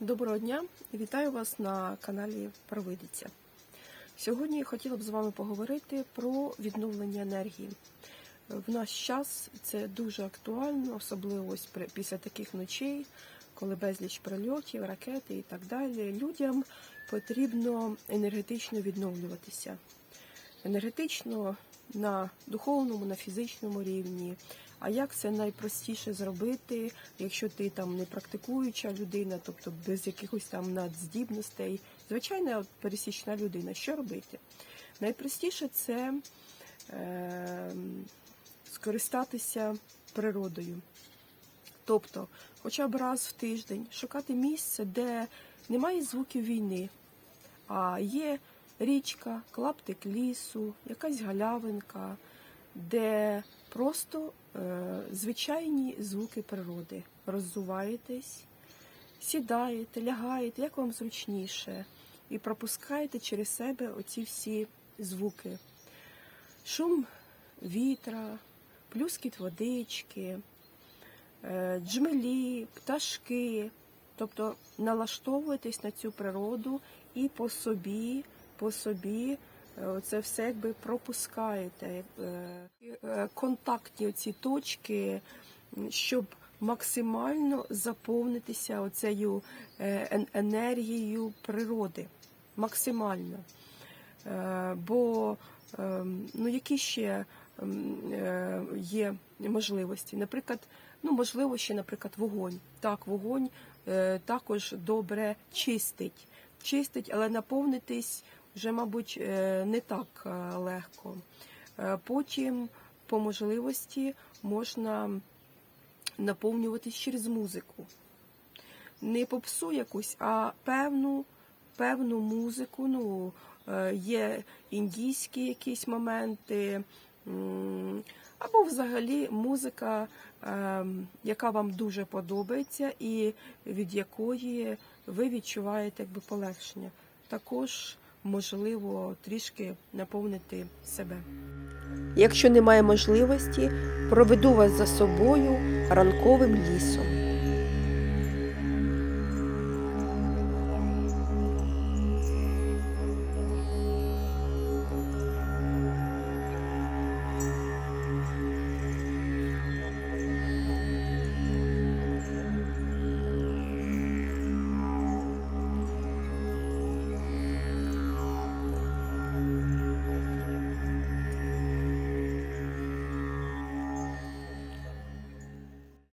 Доброго дня! Вітаю вас на каналі Провидиця. Сьогодні я хотіла б з вами поговорити про відновлення енергії. В наш час це дуже актуально, особливо ось після таких ночей, коли безліч прильотів, ракети і так далі. Людям потрібно енергетично відновлюватися. Енергетично на духовному, на фізичному рівні. А як це найпростіше зробити, якщо ти там не практикуюча людина, тобто без якихось там надздібностей, звичайна пересічна людина, що робити? Найпростіше це е, скористатися природою. Тобто, хоча б раз в тиждень шукати місце, де немає звуків війни, а є річка, клаптик лісу, якась галявинка, де просто е, звичайні звуки природи. Роззуваєтесь, сідаєте, лягаєте, як вам зручніше, і пропускаєте через себе оці всі звуки. Шум вітра, плюскіт водички, е, джмелі, пташки. Тобто налаштовуєтесь на цю природу і по собі, по собі е, це все якби пропускаєте. Е, е, Контактні ці точки, щоб максимально заповнитися оцею енергією природи. Максимально. Бо ем, ну, які ще ем, є можливості? Наприклад, ну, можливо, ще, наприклад, вогонь. Так, вогонь також добре чистить. Чистить, але наповнитись вже, мабуть, е, не так е, легко. Е, Потім, по можливості, можна наповнюватись через музику. Не попсу якусь, а певну, певну музику. Ну, є індійські якісь моменти, або взагалі музика, яка вам дуже подобається, і від якої ви відчуваєте якби полегшення. Також можливо трішки наповнити себе. Якщо немає можливості, проведу вас за собою ранковим лісом.